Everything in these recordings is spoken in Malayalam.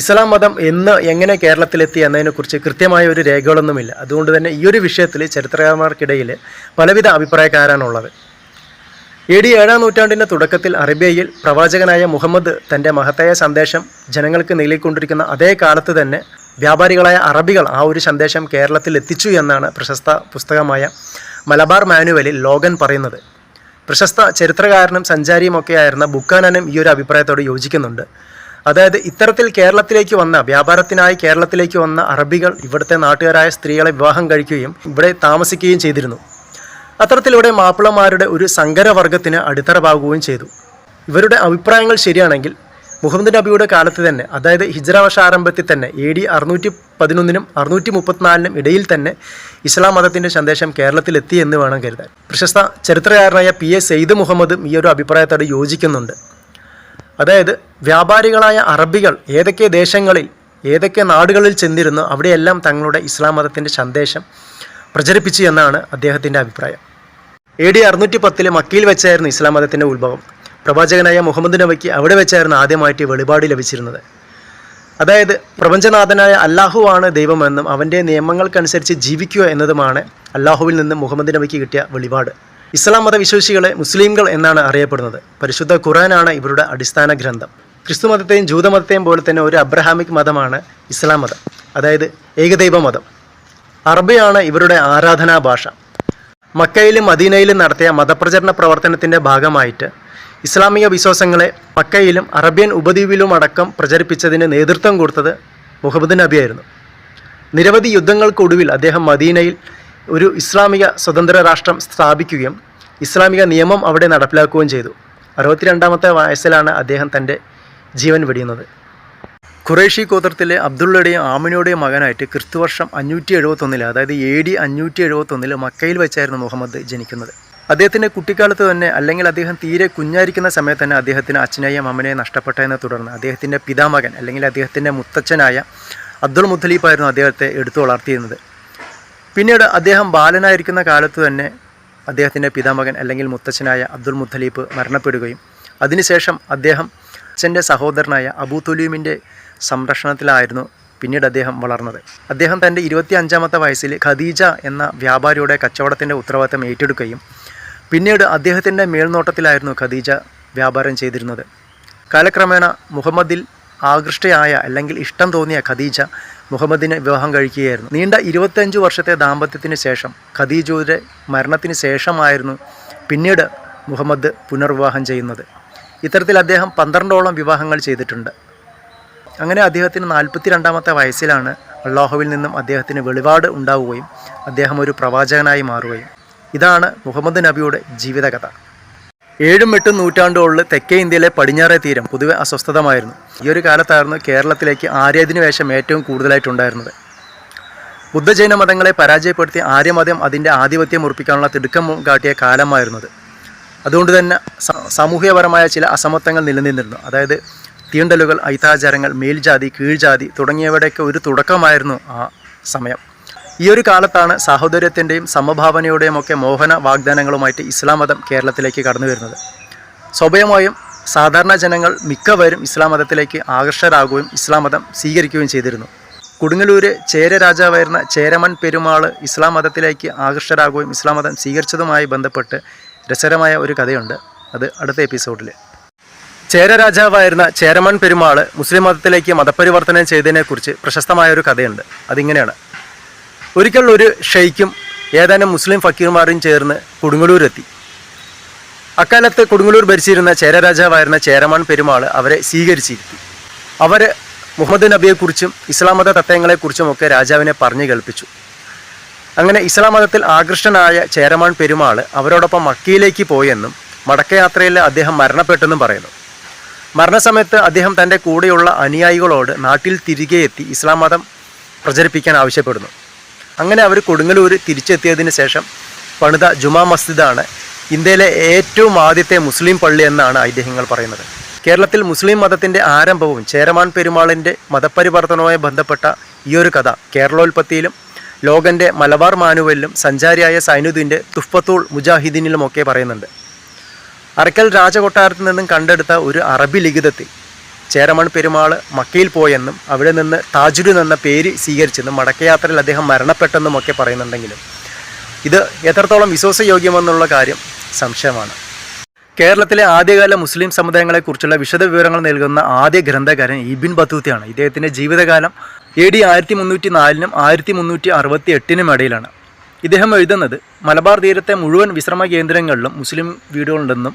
ഇസ്ലാം മതം എന്ന് എങ്ങനെ കേരളത്തിലെത്തി എന്നതിനെക്കുറിച്ച് കൃത്യമായ ഒരു രേഖകളൊന്നുമില്ല. അതുകൊണ്ട് തന്നെ ഈ ഒരു വിഷയത്തിൽ ചരിത്രകാരന്മാർക്കിടയിൽ പലവിധ അഭിപ്രായക്കാരാണുള്ളത്. എ ഡി ഏഴാം നൂറ്റാണ്ടിന്റെ തുടക്കത്തിൽ അറേബ്യയിൽ പ്രവാചകനായ മുഹമ്മദ് തന്റെ മഹത്തായ സന്ദേശം ജനങ്ങൾക്ക് നൽകിക്കൊണ്ടിരിക്കുന്ന അതേ കാലത്ത് തന്നെ വ്യാപാരികളായ അറബികൾ ആ ഒരു സന്ദേശം കേരളത്തിൽ എത്തിച്ചു എന്നാണ് പ്രശസ്ത പുസ്തകമായ മലബാർ മാനുവലിൽ ലോഗൻ പറയുന്നത്. പ്രശസ്ത ചരിത്രകാരനും സഞ്ചാരിയുമൊക്കെയായിരുന്ന ബുക്കാനനും ഈ ഒരു അഭിപ്രായത്തോട് യോജിക്കുന്നുണ്ട്. അതായത് ഇത്തരത്തിൽ കേരളത്തിലേക്ക് വന്ന വ്യാപാരത്തിനായി കേരളത്തിലേക്ക് വന്ന അറബികൾ ഇവിടുത്തെ നാട്ടുകാരായ സ്ത്രീകളെ വിവാഹം കഴിക്കുകയും ഇവിടെ താമസിക്കുകയും ചെയ്തിരുന്നു. അത്തരത്തിലൂടെ മാപ്പിളമാരുടെ ഒരു സങ്കരവർഗത്തിന് അടിത്തറവാകുകയും ചെയ്തു. ഇവരുടെ അഭിപ്രായങ്ങൾ ശരിയാണെങ്കിൽ മുഹമ്മദ് നബിയുടെ കാലത്ത് തന്നെ അതായത് ഹിജ്ര വർഷ ആരംഭത്തിൽ തന്നെ എ ഡി അറുന്നൂറ്റി പതിനൊന്നിനും അറുന്നൂറ്റി മുപ്പത്തിനാലിനും ഇടയിൽ തന്നെ ഇസ്ലാം മതത്തിന്റെ സന്ദേശം കേരളത്തിലെത്തി എന്ന് വേണം കരുതാൻ. പ്രശസ്ത ചരിത്രകാരനായ പി എ സെയ്ദ് മുഹമ്മദും ഈ ഒരു അഭിപ്രായത്തോട് യോജിക്കുന്നുണ്ട്. അതായത് വ്യാപാരികളായ അറബികൾ ഏതൊക്കെ ദേശങ്ങളിൽ ഏതൊക്കെ നാടുകളിൽ ചെന്നിരുന്നു അവിടെയെല്ലാം തങ്ങളുടെ ഇസ്ലാം മതത്തിന്റെ സന്ദേശം പ്രചരിപ്പിച്ചു എന്നാണ് അദ്ദേഹത്തിന്റെ അഭിപ്രായം. എ ഡി അറുന്നൂറ്റി പത്തിലെ മക്കയിൽ വെച്ചായിരുന്നു ഇസ്ലാം മതത്തിന്റെ ഉത്ഭവം. പ്രവാചകനായ മുഹമ്മദ് നബിക്ക് അവിടെ വെച്ചായിരുന്നു ആദ്യമായിട്ട് വെളിപാട് ലഭിച്ചിരുന്നത്. അതായത് പ്രപഞ്ചനാഥനായ അല്ലാഹുവാണ് ദൈവമെന്നും അവന്റെ നിയമങ്ങൾക്കനുസരിച്ച് ജീവിക്കുക എന്നതുമാണ് അല്ലാഹുവിൽ നിന്ന് മുഹമ്മദ് നബിക്ക് കിട്ടിയ വെളിപാട്. ഇസ്ലാം മത വിശ്വാസികളെ മുസ്ലിംകൾ എന്നാണ് അറിയപ്പെടുന്നത്. പരിശുദ്ധ ഖുറാനാണ് ഇവരുടെ അടിസ്ഥാന ഗ്രന്ഥം. ക്രിസ്തു മതത്തെയും ജൂതമതത്തെയും പോലെ തന്നെ ഒരു അബ്രഹാമിക് മതമാണ് ഇസ്ലാം മതം അതായത് ഏകദൈവ മതം. അറബിയാണ് ഇവരുടെ ആരാധനാ ഭാഷ. മക്കയിലും മദീനയിലും നടത്തിയ മതപ്രചരണ പ്രവർത്തനത്തിന്റെ ഭാഗമായിട്ട് ഇസ്ലാമിക വിശ്വാസങ്ങളെ മക്കയിലും അറബ്യൻ ഉപദ്വീപിലും അടക്കം പ്രചരിപ്പിച്ചതിന് നേതൃത്വം കൊടുത്തത് മുഹമ്മദ് നബിയായിരുന്നു. നിരവധി യുദ്ധങ്ങൾക്കൊടുവിൽ അദ്ദേഹം മദീനയിൽ ഒരു ഇസ്ലാമിക സ്വതന്ത്ര രാഷ്ട്രം സ്ഥാപിക്കുകയും ഇസ്ലാമിക നിയമം അവിടെ നടപ്പിലാക്കുകയും ചെയ്തു. അറുപത്തിരണ്ടാമത്തെ വയസ്സിലാണ് അദ്ദേഹം തന്റെ ജീവൻ വെടിയുന്നത്. ഖുറേഷി ഗോത്രത്തിലെ അബ്ദുള്ളയുടെയും ആമിനയുടെയും മകനായിട്ട് ക്രിസ്തുവർഷം അഞ്ഞൂറ്റി എഴുപത്തൊന്നിൽ അതായത് എ ഡി അഞ്ഞൂറ്റി എഴുപത്തൊന്നിൽ മക്കയിൽ വെച്ചായിരുന്നു മുഹമ്മദ് ജനിക്കുന്നത്. അദ്ദേഹത്തിന്റെ കുട്ടിക്കാലത്ത് തന്നെ അല്ലെങ്കിൽ അദ്ദേഹം തീരെ കുഞ്ഞായിരിക്കുന്ന സമയത്ത് തന്നെ അദ്ദേഹത്തിന് അച്ഛനെയും അമ്മനെയും നഷ്ടപ്പെട്ടതിനെ തുടർന്ന് അദ്ദേഹത്തിന്റെ പിതാമകൻ അല്ലെങ്കിൽ അദ്ദേഹത്തിന്റെ മുത്തച്ഛനായ അബ്ദുൾ മുത്തലീഫായിരുന്നു അദ്ദേഹത്തെ എടുത്തു വളർത്തിയിരുന്നത്. പിന്നീട് അദ്ദേഹം ബാലനായിരിക്കുന്ന കാലത്ത് തന്നെ അദ്ദേഹത്തിന്റെ പിതാമകൻ അല്ലെങ്കിൽ മുത്തച്ഛനായ അബ്ദുൾ മുത്തലീപ്പ് മരണപ്പെടുകയും അതിനുശേഷം അദ്ദേഹം അച്ഛന്റെ സഹോദരനായ അബൂ തുലീമിന്റെ സംരക്ഷണത്തിലായിരുന്നു പിന്നീട് അദ്ദേഹം വളർന്നത്. അദ്ദേഹം തന്റെ ഇരുപത്തി അഞ്ചാമത്തെ വയസ്സിൽ ഖദീജ എന്ന വ്യാപാരിയുടെ കച്ചവടത്തിന്റെ ഉത്തരവാദിത്തം ഏറ്റെടുക്കുകയും പിന്നീട് അദ്ദേഹത്തിന്റെ മേൽനോട്ടത്തിലായിരുന്നു ഖദീജ വ്യാപാരം ചെയ്തിരുന്നത്. കാലക്രമേണ മുഹമ്മദിൽ ആകൃഷ്ടയായ അല്ലെങ്കിൽ ഇഷ്ടം തോന്നിയ ഖദീജ മുഹമ്മദിനെ വിവാഹം കഴിക്കുകയായിരുന്നു. നീണ്ട ഇരുപത്തഞ്ച് വർഷത്തെ ദാമ്പത്യത്തിന് ശേഷം ഖദീജയുടെ മരണത്തിന് ശേഷമായിരുന്നു പിന്നീട് മുഹമ്മദ് പുനർവിവാഹം ചെയ്യുന്നത്. ഇത്തരത്തിൽ അദ്ദേഹം പന്ത്രണ്ടോളം വിവാഹങ്ങൾ ചെയ്തിട്ടുണ്ട്. അങ്ങനെ അദ്ദേഹത്തിന് നാൽപ്പത്തി രണ്ടാമത്തെ വയസ്സിലാണ് അള്ളാഹുവിൽ നിന്നും അദ്ദേഹത്തിന് വെളിപാട് ഉണ്ടാവുകയും അദ്ദേഹം ഒരു പ്രവാചകനായി മാറുകയും. ഇതാണ് മുഹമ്മദ് നബിയുടെ ജീവിതകഥ. ഏഴും എട്ടും നൂറ്റാണ്ടുകളിൽ തെക്കേ ഇന്ത്യയിലെ പടിഞ്ഞാറേ തീരം പൊതുവെ അസ്വസ്ഥതമായിരുന്നു. ഈ ഒരു കാലത്തായിരുന്നു കേരളത്തിലേക്ക് ആര്യാധിനിവേശം ഏറ്റവും കൂടുതലായിട്ടുണ്ടായിരുന്നത്. ബുദ്ധജൈന മതങ്ങളെ പരാജയപ്പെടുത്തി ആര്യമതം അതിന്റെ ആധിപത്യം ഉറപ്പിക്കാനുള്ള തിടുക്കം കാട്ടിയ കാലമായിരുന്നത്. അതുകൊണ്ട് തന്നെ സാമൂഹികപരമായ ചില അസമത്വങ്ങൾ നിലനിന്നിരുന്നു. അതായത് തീണ്ടലുകൾ ഐതാചാരങ്ങൾ മേൽജാതി കീഴ്ജാതി തുടങ്ങിയവയുടെയൊക്കെ ഒരു തുടക്കമായിരുന്നു ആ സമയം. ഈ ഒരു കാലത്താണ് സാഹോദര്യത്തിന്റെയും സമഭാവനയുടെയും ഒക്കെ മോഹന വാഗ്ദാനങ്ങളുമായിട്ട് ഇസ്ലാം മതം കേരളത്തിലേക്ക് കടന്നു വരുന്നത്. സ്വാഭാവികമായും സാധാരണ ജനങ്ങൾ മിക്കവരും ഇസ്ലാം മതത്തിലേക്ക് ആകർഷകരാകുകയും ഇസ്ലാം മതം സ്വീകരിക്കുകയും ചെയ്തിരുന്നു. കൊടുങ്ങല്ലൂര് ചേര രാജാവായിരുന്ന ചേരമൻ പെരുമാൾ ഇസ്ലാം മതത്തിലേക്ക് ആകർഷകരാകുകയും ഇസ്ലാം മതം സ്വീകരിച്ചതുമായി ബന്ധപ്പെട്ട് രസകരമായ ഒരു കഥയുണ്ട്. അത് അടുത്ത എപ്പിസോഡിൽ ചേര രാജാവായിരുന്ന ചേരമൺ പെരുമാൾ മുസ്ലിം മതത്തിലേക്ക് മതപരിവർത്തനം ചെയ്തതിനെക്കുറിച്ച് പ്രശസ്തമായ ഒരു കഥയുണ്ട്. അതിങ്ങനെയാണ്. ഒരിക്കൽ ഒരു ഷെയ്ക്കും ഏതാനും മുസ്ലിം ഫക്കീർമാരും ചേർന്ന് കൊടുങ്ങല്ലൂരെത്തി. അക്കാലത്ത് കൊടുങ്ങല്ലൂർ ഭരിച്ചിരുന്ന ചേരരാജാവായിരുന്ന ചേരമാൻ പെരുമാൾ അവരെ സ്വീകരിച്ചിരുത്തി. അവർ മുഹമ്മദ് നബിയെക്കുറിച്ചും ഇസ്ലാം മത തത്വങ്ങളെക്കുറിച്ചും ഒക്കെ രാജാവിനെ പറഞ്ഞു കേൾപ്പിച്ചു. അങ്ങനെ ഇസ്ലാം മതത്തിൽ ആകൃഷ്ടനായ ചേരമാൻ പെരുമാൾ അവരോടൊപ്പം മക്കയിലേക്ക് പോയെന്നും മടക്കയാത്രയിൽ അദ്ദേഹം മരണപ്പെട്ടെന്നും പറയുന്നു. മരണസമയത്ത് അദ്ദേഹം തന്റെ കൂടെയുള്ള അനുയായികളോട് നാട്ടിൽ തിരികെ എത്തി ഇസ്ലാം മതം പ്രചരിപ്പിക്കാൻ ആവശ്യപ്പെടുന്നു. അങ്ങനെ അവർ കൊടുങ്ങല്ലൂർ തിരിച്ചെത്തിയതിന് ശേഷം പണിത ജുമാ മസ്ജിദാണ് ഇന്ത്യയിലെ ഏറ്റവും ആദ്യത്തെ മുസ്ലിം പള്ളി എന്നാണ് ഐതിഹ്യങ്ങൾ പറയുന്നത്. കേരളത്തിൽ മുസ്ലിം മതത്തിന്റെ ആരംഭവും ചേരമാൻ പെരുമാളിന്റെ മതപരിവർത്തനവുമായി ബന്ധപ്പെട്ട ഈ ഒരു കഥ കേരളോൽപ്പത്തിയിലും ലോകന്റെ മലബാർ മാനുവലിലും സഞ്ചാരിയായ സൈനുദ്ദീന്റെ തുഫത്തുൾ മുജാഹിദീനിലുമൊക്കെ പറയുന്നുണ്ട്. അറക്കൽ രാജകൊട്ടാരത്തിൽ നിന്നും കണ്ടെടുത്ത ഒരു അറബി ലിഖിതത്തിൽ ചേരമൺ പെരുമാൾ മക്കയിൽ പോയെന്നും അവിടെ നിന്ന് താജുരുൻ എന്ന പേര് സ്വീകരിച്ചെന്നും മടക്കയാത്രയിൽ അദ്ദേഹം മരണപ്പെട്ടെന്നും ഒക്കെ പറയുന്നുണ്ടെങ്കിലും ഇത് എത്രത്തോളം വിശ്വാസയോഗ്യമെന്നുള്ള കാര്യം സംശയമാണ്. കേരളത്തിലെ ആദ്യകാല മുസ്ലിം സമുദായങ്ങളെക്കുറിച്ചുള്ള വിശദ വിവരങ്ങൾ നൽകുന്ന ആദ്യ ഗ്രന്ഥകാരൻ ഇബിൻ ബത്തൂത്തയാണ്. ഇദ്ദേഹത്തിന്റെ ജീവിതകാലം എ ഡി ആയിരത്തി മുന്നൂറ്റി നാലിനും ആയിരത്തി മുന്നൂറ്റി അറുപത്തി എട്ടിനും ഇടയിലാണ്. ഇദ്ദേഹം എഴുതുന്നത് മലബാർ തീരത്തെ മുഴുവൻ വിശ്രമ കേന്ദ്രങ്ങളിലും മുസ്ലിം വീടുകളുണ്ടെന്നും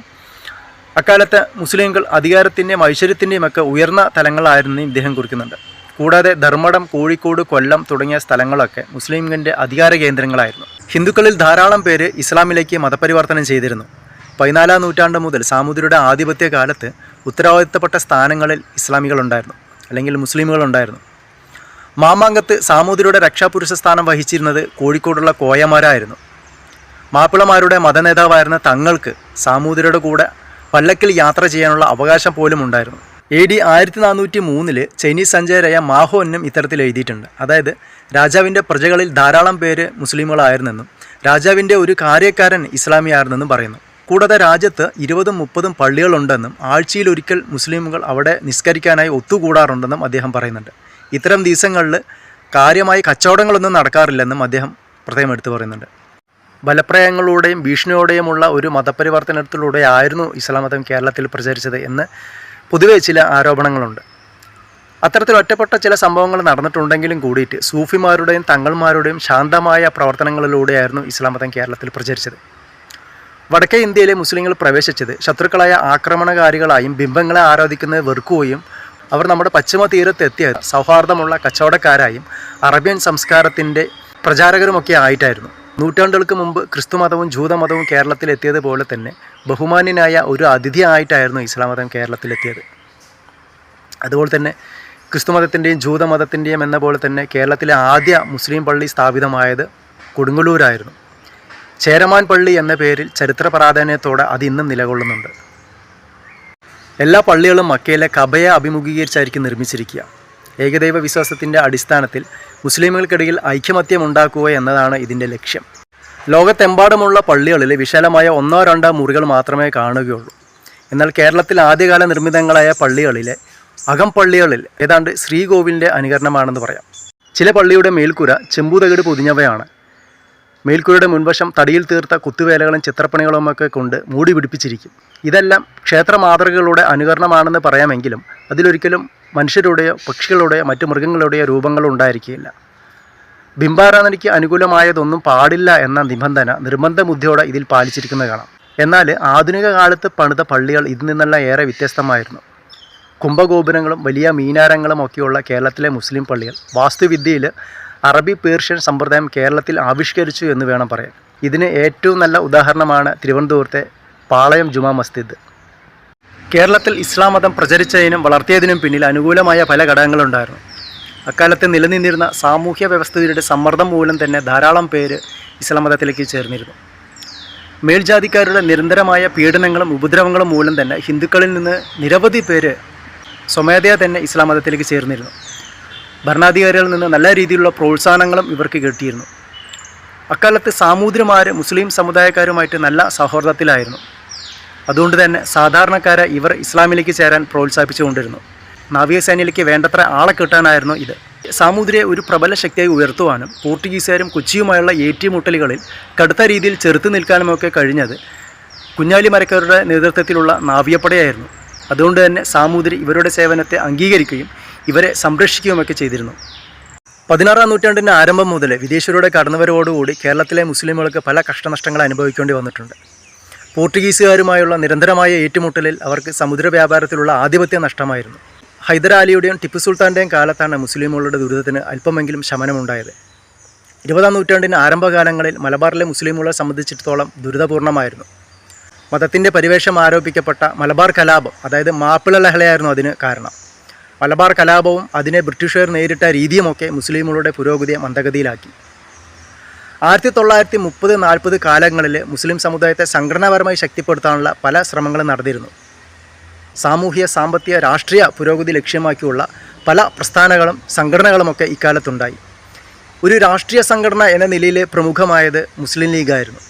അക്കാലത്ത് മുസ്ലിംകൾ അധികാരത്തിന്റെയും ഐശ്വര്യത്തിന്റെയും ഒക്കെ ഉയർന്ന തലങ്ങളായിരുന്നു ഇദ്ദേഹം കുറിക്കുന്നുണ്ട്. കൂടാതെ ധർമ്മടം കോഴിക്കോട് കൊല്ലം തുടങ്ങിയ സ്ഥലങ്ങളൊക്കെ മുസ്ലിംകളുടെ അധികാര കേന്ദ്രങ്ങളായിരുന്നു. ഹിന്ദുക്കളിൽ ധാരാളം പേര് ഇസ്ലാമിലേക്ക് മതപരിവർത്തനം ചെയ്തിരുന്നു. പതിനാലാം നൂറ്റാണ്ട് മുതൽ സാമൂതിരിയുടെ ആധിപത്യ കാലത്ത് ഉത്തരവാദിത്തപ്പെട്ട സ്ഥാനങ്ങളിൽ ഇസ്ലാമികളുണ്ടായിരുന്നു അല്ലെങ്കിൽ മുസ്ലിമുകളുണ്ടായിരുന്നു. മാമാങ്കത്ത് സാമൂതിരിയുടെ രക്ഷാപുരുഷ സ്ഥാനം വഹിച്ചിരുന്നത് കോഴിക്കോടുള്ള കോയമാരായിരുന്നു. മാപ്പിളമാരുടെ മതനേതാവായിരുന്ന തങ്ങൾക്ക് സാമൂതിരിയുടെ കൂടെ പല്ലക്കിൽ യാത്ര ചെയ്യാനുള്ള അവകാശം പോലും ഉണ്ടായിരുന്നു. എ ഡി ആയിരത്തി നാനൂറ്റി മൂന്നിൽ ചൈനീസ് സഞ്ചാരിയായ മാഹോന്നും ഇത്തരത്തിൽ എഴുതിയിട്ടുണ്ട്. അതായത് രാജാവിന്റെ പ്രജകളിൽ ധാരാളം പേര് മുസ്ലിമുകളായിരുന്നെന്നും രാജാവിന്റെ ഒരു കാര്യക്കാരൻ ഇസ്ലാമിയായിരുന്നെന്നും പറയുന്നു. കൂടാതെ രാജ്യത്ത് ഇരുപതും മുപ്പതും പള്ളികളുണ്ടെന്നും ആഴ്ചയിൽ ഒരിക്കൽ മുസ്ലിമുകൾ അവിടെ നിസ്കരിക്കാനായി ഒത്തുകൂടാറുണ്ടെന്നും അദ്ദേഹം പറയുന്നുണ്ട്. ഇത്തരം ദിവസങ്ങളിൽ കാര്യമായി കച്ചവടങ്ങളൊന്നും നടക്കാറില്ലെന്നും അദ്ദേഹം പ്രത്യേകം എടുത്തു പറയുന്നുണ്ട്. ബലപ്രയങ്ങളിലൂടെയും ഭീഷണിയോടെയുമുള്ള ഒരു മതപരിവർത്തനത്തിലൂടെ ആയിരുന്നു ഇസ്ലാം മതം കേരളത്തിൽ പ്രചരിച്ചത് എന്ന് പൊതുവെ ചില ആരോപണങ്ങളുണ്ട്. അത്തരത്തിൽ ഒറ്റപ്പെട്ട ചില സംഭവങ്ങൾ നടന്നിട്ടുണ്ടെങ്കിലും കൂടിയിട്ട് സൂഫിമാരുടെയും തങ്ങൾമാരുടെയും ശാന്തമായ പ്രവർത്തനങ്ങളിലൂടെയായിരുന്നു ഇസ്ലാം മതം കേരളത്തിൽ പ്രചരിച്ചത്. വടക്കേ ഇന്ത്യയിലെ മുസ്ലിങ്ങൾ പ്രവേശിച്ചത് ശത്രുക്കളായ ആക്രമണകാരികളായും ബിംബങ്ങളെ ആരാധിക്കുന്നത് വെറുക്കുകയും അവർ നമ്മുടെ പശ്ചിമ തീരത്ത് എത്തിയ സൗഹാർദ്ദമുള്ള കച്ചവടക്കാരായും അറബ്യൻ സംസ്കാരത്തിന്റെ പ്രചാരകരുമൊക്കെ ആയിട്ടായിരുന്നു. നൂറ്റാണ്ടുകൾക്ക് മുമ്പ് ക്രിസ്തുമതവും ജൂതമതവും കേരളത്തിലെത്തിയതുപോലെ തന്നെ ബഹുമാന്യനായ ഒരു അതിഥി ആയിട്ടായിരുന്നു ഇസ്ലാം മതം കേരളത്തിലെത്തിയത്. അതുപോലെ തന്നെ ക്രിസ്തുമതത്തിന്റെയും ജൂതമതത്തിന്റെയും എന്ന പോലെ തന്നെ കേരളത്തിലെ ആദ്യ മുസ്ലിം പള്ളി സ്ഥാപിതമായത് കൊടുങ്ങല്ലൂരായിരുന്നു. ചേരമാൻ പള്ളി എന്ന പേരിൽ ചരിത്ര പ്രാധാന്യത്തോടെ അത് ഇന്നും നിലകൊള്ളുന്നുണ്ട്. എല്ലാ പള്ളികളും മക്കയിലെ കബയെ അഭിമുഖീകരിച്ചായിരിക്കും നിർമ്മിച്ചിരിക്കുക. ഏകദൈവ വിശ്വാസത്തിന്റെ അടിസ്ഥാനത്തിൽ മുസ്ലിമുകൾക്കിടയിൽ ഐക്യമത്യം ഉണ്ടാക്കുക എന്നതാണ് ഇതിന്റെ ലക്ഷ്യം. ലോകത്തെമ്പാടുമുള്ള പള്ളികളിൽ വിശാലമായ ഒന്നോ രണ്ടോ മുറികൾ മാത്രമേ കാണുകയുള്ളൂ. എന്നാൽ കേരളത്തിൽ ആദ്യകാല നിർമ്മിതങ്ങളായ പള്ളികളിലെ അകംപള്ളികളിൽ ഏതാണ്ട് ശ്രീകോവിലിന്റെ അനുകരണമാണെന്ന് പറയാം. ചില പള്ളിയുടെ മേൽക്കുര ചെമ്പുതകിട് പൊതിഞ്ഞവയാണ്. മേൽക്കൂരയുടെ മുൻവശം തടിയിൽ തീർത്ത കുത്തുവേലകളും ചിത്രപ്പണികളുമൊക്കെ കൊണ്ട് മൂടി പിടിപ്പിച്ചിരിക്കും. ഇതെല്ലാം ക്ഷേത്ര മാതൃകകളുടെ അനുകരണമാണെന്ന് പറയാമെങ്കിലും അതിലൊരിക്കലും മനുഷ്യരുടെയോ പക്ഷികളുടെയോ മറ്റു മൃഗങ്ങളുടെയോ രൂപങ്ങൾ ഉണ്ടായിരിക്കില്ല ബിംബാരാധനയ്ക്ക് അനുകൂലമായതൊന്നും പാടില്ല എന്ന നിബന്ധന നിർബന്ധ ബുദ്ധിയോടെ ഇതിൽ പാലിച്ചിരിക്കുന്നത് കാണാം. എന്നാൽ ആധുനിക കാലത്ത് പണിത പള്ളികൾ ഇതിൽ നിന്നെല്ലാം ഏറെ വ്യത്യസ്തമായിരുന്നു. കുംഭഗോപുരങ്ങളും വലിയ മീനാരങ്ങളും ഒക്കെയുള്ള കേരളത്തിലെ മുസ്ലിം പള്ളികൾ വാസ്തുവിദ്യയിൽ അറബി പേർഷ്യൻ സമ്പ്രദായം കേരളത്തിൽ ആവിഷ്കരിച്ചു എന്ന് വേണം പറയാൻ. ഇതിന് ഏറ്റവും നല്ല ഉദാഹരണമാണ് തിരുവനന്തപുരത്തെ പാളയം ജുമാ മസ്ജിദ്. കേരളത്തിൽ ഇസ്ലാം മതം പ്രചരിച്ചതിനും വളർത്തിയതിനും പിന്നിൽ അനുകൂലമായ പല ഘടകങ്ങളുണ്ടായിരുന്നു. അക്കാലത്ത് നിലനിന്നിരുന്ന സാമൂഹ്യ വ്യവസ്ഥിതിയുടെ സമ്മർദ്ദം മൂലം തന്നെ ധാരാളം പേര് ഇസ്ലാം മതത്തിലേക്ക് ചേർന്നിരുന്നു. മേൽജാതിക്കാരുടെ നിരന്തരമായ പീഡനങ്ങളും ഉപദ്രവങ്ങളും മൂലം തന്നെ ഹിന്ദുക്കളിൽ നിന്ന് നിരവധി പേര് സ്വമേധയാ തന്നെ ഇസ്ലാം മതത്തിലേക്ക് ചേർന്നിരുന്നു. ഭരണാധികാരികളിൽ നിന്ന് നല്ല രീതിയിലുള്ള പ്രോത്സാഹനങ്ങളും ഇവർക്ക് കിട്ടിയിരുന്നു. അക്കാലത്ത് സാമൂതിരിമാർ മുസ്ലിം സമുദായക്കാരുമായിട്ട് നല്ല സൗഹൃദത്തിലായിരുന്നു. അതുകൊണ്ട് തന്നെ സാധാരണക്കാരെ ഇവർ ഇസ്ലാമിലേക്ക് ചേരാൻ പ്രോത്സാഹിപ്പിച്ചുകൊണ്ടിരുന്നു. നാവികസേനയിലേക്ക് വേണ്ടത്ര ആളെ കിട്ടാനായിരുന്നു ഇത്. സാമൂതിരിയെ ഒരു പ്രബല ശക്തിയായി ഉയർത്തുവാനും പോർട്ടുഗീസുകാരും കൊച്ചിയുമായുള്ള ഏറ്റുമുട്ടലുകളിൽ കടുത്ത രീതിയിൽ ചെറുത്തു നിൽക്കാനുമൊക്കെ കഴിഞ്ഞത് കുഞ്ഞാലി മരക്കാരുടെ നേതൃത്വത്തിലുള്ള നാവികപ്പടയായിരുന്നു. അതുകൊണ്ട് തന്നെ സാമൂതിരി ഇവരുടെ സേവനത്തെ അംഗീകരിക്കുകയും ഇവരെ സംരക്ഷിക്കുകയുമൊക്കെ ചെയ്തിരുന്നു. പതിനാറാം നൂറ്റാണ്ടിന്റെ ആരംഭം മുതൽ വിദേശികളുടെ കടന്നുവരവോടുകൂടി കേരളത്തിലെ മുസ്ലിമുകൾക്ക് പല കഷ്ടനഷ്ടങ്ങൾ അനുഭവിക്കേണ്ടി വന്നിട്ടുണ്ട്. പോർട്ടുഗീസുകാരുമായുള്ള നിരന്തരമായ ഏറ്റുമുട്ടലിൽ അവർക്ക് സമുദ്ര വ്യാപാരത്തിലുള്ള ആധിപത്യം നഷ്ടമായിരുന്നു. ഹൈദരാലിയുടെയും ടിപ്പു സുൽത്താന്റെയും കാലത്താണ് മുസ്ലിമുകളുടെ ദുരിതത്തിന് അല്പമെങ്കിലും ശമനമുണ്ടായത്. ഇരുപതാം നൂറ്റാണ്ടിന്റെ ആരംഭകാലങ്ങളിൽ മലബാറിലെ മുസ്ലിമുകളെ സംബന്ധിച്ചിടത്തോളം ദുരിതപൂർണമായിരുന്നു മതത്തിന്റെ പരിവേഷം ആരോപിക്കപ്പെട്ട മലബാർ കലാപം അതായത് മാപ്പിള ലഹളയായിരുന്നു അതിന് കാരണം. മലബാർ കലാപവും അതിനെ ബ്രിട്ടീഷുകാർ നേരിട്ട രീതിയുമൊക്കെ മുസ്ലിമുകളുടെ പുരോഗതിയെ മന്ദഗതിയിലാക്കി. ആയിരത്തി തൊള്ളായിരത്തി മുപ്പത് നാൽപ്പത് കാലങ്ങളിൽ മുസ്ലിം സമുദായത്തെ സംഘടനാപരമായി ശക്തിപ്പെടുത്താനുള്ള പല ശ്രമങ്ങളും നടന്നിരുന്നു. സാമൂഹ്യ സാമ്പത്തിക രാഷ്ട്രീയ പുരോഗതി ലക്ഷ്യമാക്കിയുള്ള പല പ്രസ്ഥാനങ്ങളും സംഘടനകളുമൊക്കെ ഇക്കാലത്തുണ്ടായി. ഒരു രാഷ്ട്രീയ സംഘടന എന്ന നിലയിൽ പ്രമുഖമായത് മുസ്ലിം ലീഗായിരുന്നു.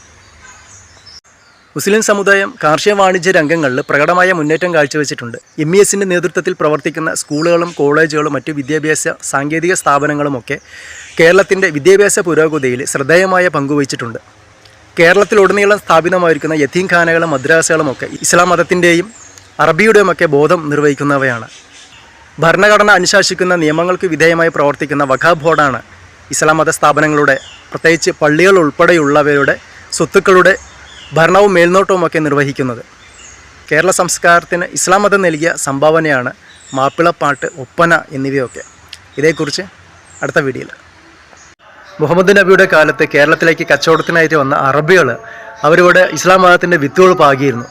മുസ്ലിം സമുദായം കാർഷിക വാണിജ്യ രംഗങ്ങളിൽ പ്രകടമായ മുന്നേറ്റം കാഴ്ചവെച്ചിട്ടുണ്ട്. എം ഇ എസിന്റെ നേതൃത്വത്തിൽ പ്രവർത്തിക്കുന്ന സ്കൂളുകളും കോളേജുകളും മറ്റ് വിദ്യാഭ്യാസ സാങ്കേതിക സ്ഥാപനങ്ങളുമൊക്കെ കേരളത്തിന്റെ വിദ്യാഭ്യാസ പുരോഗതിയിൽ ശ്രദ്ധേയമായ പങ്കുവഹിച്ചിട്ടുണ്ട്. കേരളത്തിലുടനീളം സ്ഥാപിതമായിരിക്കുന്ന യത്തീംഖാനകളും മദ്രാസകളുമൊക്കെ ഇസ്ലാം മതത്തിന്റെയും അറബിയുടെയുമൊക്കെ ബോധം നിർവഹിക്കുന്നവയാണ്. ഭരണഘടന അനുശാസിക്കുന്ന നിയമങ്ങൾക്ക് വിധേയമായി പ്രവർത്തിക്കുന്ന വഖാബ് ബോർഡാണ് ഇസ്ലാം മത സ്ഥാപനങ്ങളുടെ പ്രത്യേകിച്ച് പള്ളികൾ ഉൾപ്പെടെയുള്ളവയുടെ സ്വത്തുക്കളുടെ ഭരണവും മേൽനോട്ടവുമൊക്കെ നിർവഹിക്കുന്നത്. കേരള സംസ്കാരത്തിന് ഇസ്ലാം മതം നൽകിയ സംഭാവനയാണ് മാപ്പിളപ്പാട്ട് ഒപ്പന എന്നിവയൊക്കെ. ഇതേക്കുറിച്ച് അടുത്ത വീഡിയോയിൽ. മുഹമ്മദ് നബിയുടെ കാലത്ത് കേരളത്തിലേക്ക് കച്ചവടത്തിനായിട്ട് വന്ന അറബികൾ അവരിവിടെ ഇസ്ലാം മതത്തിന്റെ വിത്തുകൾ പാകിയിരുന്നു.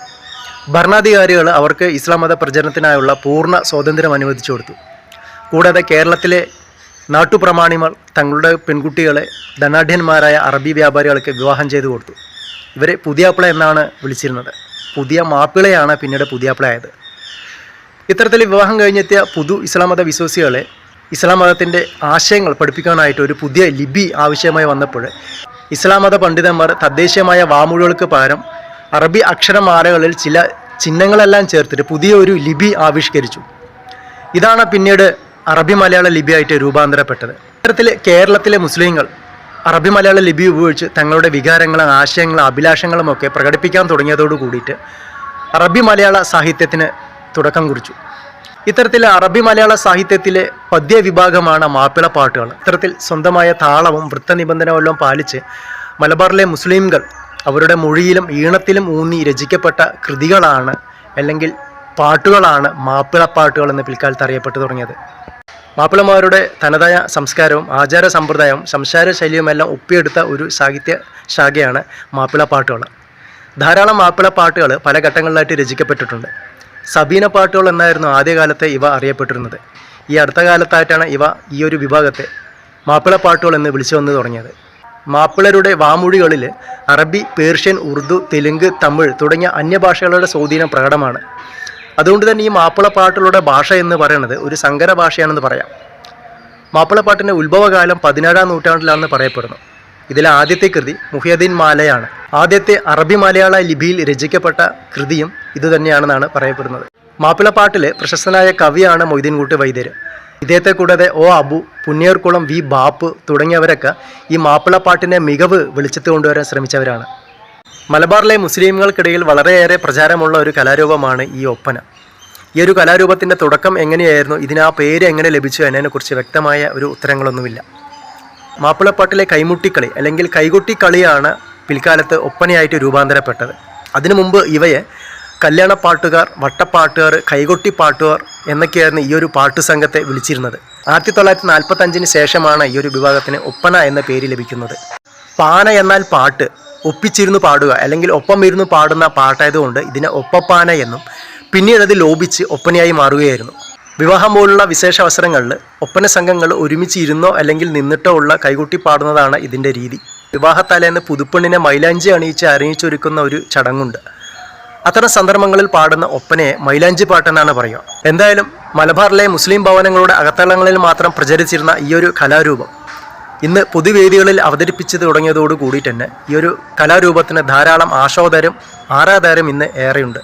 ഭരണാധികാരികൾ അവർക്ക് ഇസ്ലാം മത പ്രചരണത്തിനായുള്ള പൂർണ സ്വാതന്ത്ര്യം അനുവദിച്ചു കൊടുത്തു. കൂടാതെ കേരളത്തിലെ നാട്ടുപ്രമാണിമാർ തങ്ങളുടെ പെൺകുട്ടികളെ ധനാഢ്യന്മാരായ അറബി വ്യാപാരികൾക്ക് വിവാഹം ചെയ്തു കൊടുത്തു. ഇവരെ പുതിയാപ്പിള എന്നാണ് വിളിച്ചിരുന്നത്. പുതിയ മാപ്പിളയാണ് പിന്നീട് പുതിയാപ്പിളയായത്. ഇത്തരത്തിൽ വിവാഹം കഴിഞ്ഞെത്തിയ പുതു ഇസ്ലാം മത വിശ്വാസികളെ ഇസ്ലാം മതത്തിന്റെ ആശയങ്ങൾ പഠിപ്പിക്കാനായിട്ട് ഒരു പുതിയ ലിപി ആവശ്യമായി വന്നപ്പോൾ ഇസ്ലാം മത പണ്ഡിതന്മാർ തദ്ദേശീയമായ വാമൊഴികൾക്ക് പകരം അറബി അക്ഷരമാലകളിൽ ചില ചിഹ്നങ്ങളെല്ലാം ചേർത്തിട്ട് പുതിയ ഒരു ലിപി ആവിഷ്കരിച്ചു. ഇതാണ് പിന്നീട് അറബി മലയാള ലിപിയായിട്ട് രൂപാന്തരപ്പെട്ടത്. ഇത്തരത്തിൽ കേരളത്തിലെ മുസ്ലിങ്ങൾ അറബി മലയാള ലിപി ഉപയോഗിച്ച് തങ്ങളുടെ വികാരങ്ങളും ആശയങ്ങളും അഭിലാഷങ്ങളും ഒക്കെ പ്രകടിപ്പിക്കാൻ തുടങ്ങിയതോടു കൂടിയിട്ട് അറബി മലയാള സാഹിത്യത്തിന് തുടക്കം കുറിച്ചു. ഇത്തരത്തിൽ അറബി മലയാള സാഹിത്യത്തിലെ പദ്യ വിഭാഗമാണ് മാപ്പിള പാട്ടുകൾ. ഇത്തരത്തിൽ സ്വന്തമായ താളവും വൃത്തനിബന്ധനകളും പാലിച്ച് മലബാറിലെ മുസ്ലിംകൾ അവരുടെ മൊഴിയിലും ഈണത്തിലും ഊന്നി രചിക്കപ്പെട്ട കൃതികളാണ് അല്ലെങ്കിൽ പാട്ടുകളാണ് മാപ്പിളപ്പാട്ടുകൾ എന്ന് പിൽക്കാലത്ത് അറിയപ്പെട്ടു തുടങ്ങിയത്. മാപ്പിളമാരുടെ തനതായ സംസ്കാരവും ആചാര സമ്പ്രദായവും സംസാര ശൈലിയുമെല്ലാം ഒപ്പിയെടുത്ത ഒരു സാഹിത്യ ശാഖയാണ് മാപ്പിള പാട്ടുകൾ. ധാരാളം മാപ്പിള പാട്ടുകൾ പല ഘട്ടങ്ങളിലായിട്ട് രചിക്കപ്പെട്ടിട്ടുണ്ട്. സബീന പാട്ടുകൾ എന്നായിരുന്നു ആദ്യകാലത്തെ ഇവ അറിയപ്പെട്ടിരുന്നത്. ഈ അടുത്ത കാലത്തായിട്ടാണ് ഇവ ഈ ഒരു വിഭാഗത്തെ മാപ്പിള പാട്ടുകൾ എന്ന് വിളിച്ചു വന്നു തുടങ്ങിയത്. മാപ്പിളരുടെ വാമൊഴികളിൽ അറബി പേർഷ്യൻ ഉറുദു തെലുങ്ക് തമിഴ് തുടങ്ങിയ അന്യഭാഷകളുടെ സ്വാധീനം പ്രകടമാണ്. അതുകൊണ്ട് തന്നെ ഈ മാപ്പിളപ്പാട്ടുകളുടെ ഭാഷ എന്ന് പറയുന്നത് ഒരു സങ്കര ഭാഷയാണെന്ന് പറയാം. മാപ്പിളപ്പാട്ടിന്റെ ഉത്ഭവകാലം പതിനേഴാം നൂറ്റാണ്ടിലാണെന്ന് പറയപ്പെടുന്നു. ഇതിലെ ആദ്യത്തെ കൃതി മുഹിയദ്ദീൻ മാലയാണ്. ആദ്യത്തെ അറബി മലയാള ലിപിയിൽ രചിക്കപ്പെട്ട കൃതിയും ഇതുതന്നെയാണെന്നാണ് പറയപ്പെടുന്നത്. മാപ്പിളപ്പാട്ടിലെ പ്രശസ്തനായ കവിയാണ് മൊയ്തീൻകുട്ടി വൈദ്യർ ഇദ്ദേഹത്തെ കൂടാതെ ഒ അബു പുണ്യർക്കുളം വി ബാപ്പ് തുടങ്ങിയവരൊക്കെ ഈ മാപ്പിളപ്പാട്ടിന്റെ മികവ് വെളിച്ചത്ത് കൊണ്ടുവരാൻ ശ്രമിച്ചവരാണ്. മലബാറിലെ മുസ്ലിംകൾക്കിടയിൽ വളരെയേറെ പ്രചാരമുള്ള ഒരു കലാരൂപമാണ് ഈ ഒപ്പന. ഈ ഒരു കലാരൂപത്തിന്റെ തുടക്കം എങ്ങനെയായിരുന്നു? ഇതിന് ആ പേര് എങ്ങനെ ലഭിച്ചു എന്നതിനെക്കുറിച്ച് വ്യക്തമായ ഒരു ഉത്തരങ്ങളൊന്നുമില്ല. മാപ്പിളപ്പാട്ടിലെ കൈമുട്ടിക്കളി അല്ലെങ്കിൽ കൈകൊട്ടിക്കളിയാണ് പിൽക്കാലത്ത് ഒപ്പനയായിട്ട് രൂപാന്തരപ്പെട്ടത്. അതിനു മുമ്പ് ഇവയെ കല്യാണപ്പാട്ടുകാർ വട്ടപ്പാട്ടുകാർ കൈകൊട്ടി പാട്ടുകാർ എന്നൊക്കെയായിരുന്നു ഈ ഒരു പാട്ടു സംഘത്തെ വിളിച്ചിരുന്നത്. ആയിരത്തി തൊള്ളായിരത്തി നാൽപ്പത്തഞ്ചിന് ശേഷമാണ് ഈ ഒരു വിഭാഗത്തിന് ഒപ്പന എന്ന പേര് ലഭിക്കുന്നത്. പാന എന്നാൽ പാട്ട്. ഒപ്പിച്ചിരുന്നു പാടുക അല്ലെങ്കിൽ ഒപ്പം ഇരുന്ന് പാടുന്ന പാട്ടായതുകൊണ്ട് ഇതിനെ ഒപ്പപ്പാന എന്നും പിന്നീട് അത് ലോപിച്ച് ഒപ്പനയായി മാറുകയായിരുന്നു. വിവാഹം പോലുള്ള വിശേഷ അവസരങ്ങളിൽ ഒപ്പന സംഘങ്ങൾ ഒരുമിച്ച് ഇരുന്നോ അല്ലെങ്കിൽ നിന്നിട്ടോ ഉള്ള കൈകൊട്ടി പാടുന്നതാണ് ഇതിന്റെ രീതി. വിവാഹത്തലേന്ന് പുതുപ്പെണ്ണിനെ മൈലാഞ്ചി അണിയിച്ച് അറിയിച്ചൊരുക്കുന്ന ഒരു ചടങ്ങുണ്ട്. അത്തരം സന്ദർഭങ്ങളിൽ പാടുന്ന ഒപ്പനയെ മൈലാഞ്ചി പാട്ടെന്നാണ് പറയുക. എന്തായാലും മലബാറിലെ മുസ്ലിം ഭവനങ്ങളുടെ അകത്തളങ്ങളിൽ മാത്രം പ്രചരിച്ചിരുന്ന ഈ ഒരു കലാരൂപം ഇന്ന് പൊതുവേദികളിൽ അവതരിപ്പിച്ചു തുടങ്ങിയതോടു കൂടി തന്നെ ഈ ഒരു കലാരൂപത്തിന് ധാരാളം ആശോധരും ആരാധാരും ഇന്ന് ഏറെയുണ്ട്.